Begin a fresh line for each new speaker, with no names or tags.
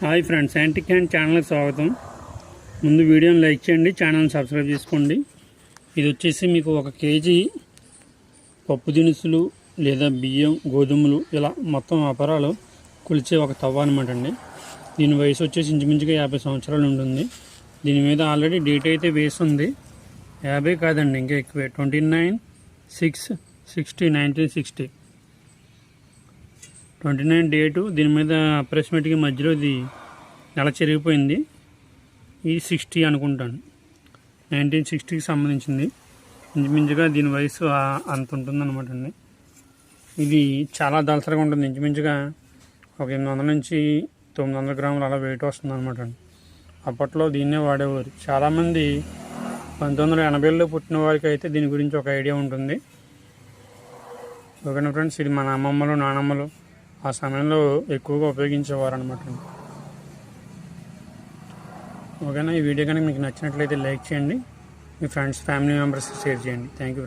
Hi friends antique hand ఛానల్కి స్వాగతం. ముందు వీడియోని లైక్ చేయండి ఛానల్ని సబ్స్క్రైబ్ చేసుకోండి. ఇది వచ్చేసి మీకు ఒక కేజీ పప్పు దినుసులు లేదా బియ్యం గోధుమలు ఇలా మొత్తం అపరాలు కొలిచే ఒక తవ్వ అనమాట అండి. దీని వయసు వచ్చేసి ఇంచుమించుగా యాభై సంవత్సరాలు ఉంటుంది. దీని మీద ఆల్రెడీ డేట్ అయితే వేసి ఉంది యాభై కాదండి ఇంకా ఎక్కువే. Twenty nine six sixty nineteen sixty. Twenty nine date దీని మీద అప్రాక్సిమేట్గా మధ్యలో ఇది నెల చెరిగిపోయింది? ఇది సిక్స్టీ అనుకుంటాను. నైన్టీన్ సిక్స్టీకి సంబంధించింది. ఇంచుమించుగా దీని వయసు అంత ఉంటుందన్నమాట అండి. ఇది చాలా దళసరిగా ఉంటుంది. ఇంచుమించుగా ఒక ఎనిమిది వందల నుంచి తొమ్మిది వందల గ్రాములు అలా వెయిట్ వస్తుంది అనమాట అండి. అప్పట్లో దీన్నే వాడేవారు. చాలామంది పంతొమ్మిది వందల ఎనభైలో పుట్టిన వారికి అయితే దీని గురించి ఒక ఐడియా ఉంటుంది. ఓకేనా ఫ్రెండ్స్? ఇది మన అమ్మమ్మలు నానమ్మలు ఆ సమయంలో ఎక్కువగా ఉపయోగించేవారు అనమాట ఓకేనా? ఈ వీడియో కనుక మీకు నచ్చినట్లయితే లైక్ చేయండి. మీ ఫ్రెండ్స్ ఫ్యామిలీ మెంబర్స్కి షేర్ చేయండి. Thank you